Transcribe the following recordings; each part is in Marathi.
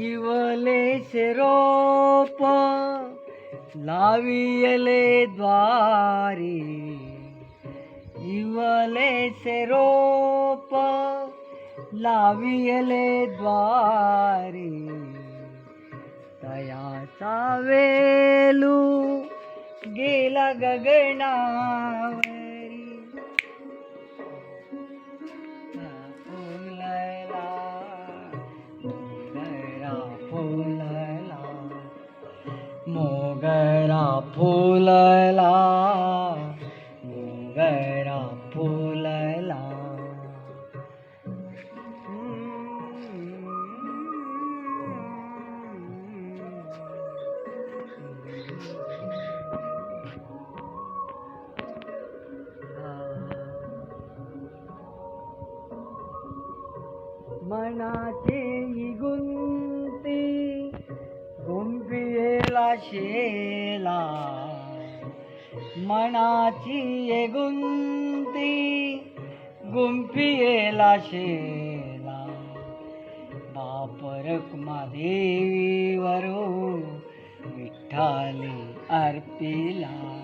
इवले रोप लावियले द्वारी। इवले रोप लावियले द्वारी। तयाचा वेलू गेला गगनावरी। मोगरा फुलला मोगरा फुलला. मनाचे गुंती गुंपिला शेला मनाची गुंती गुंपियेला शेला. बापरक देवीवरो विठ्ठाली अर्पिला.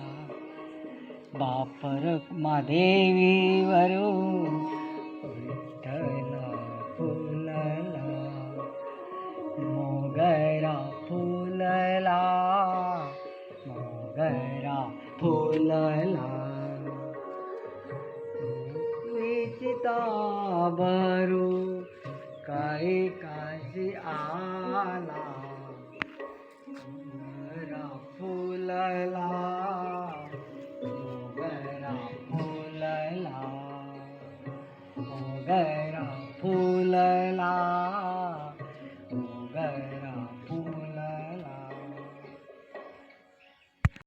बापरक देवीवरो मोगरा फुलला विचिता भरू काही काशी आला मोगरा फुलला मोगरा फुलला मोगरा फुलला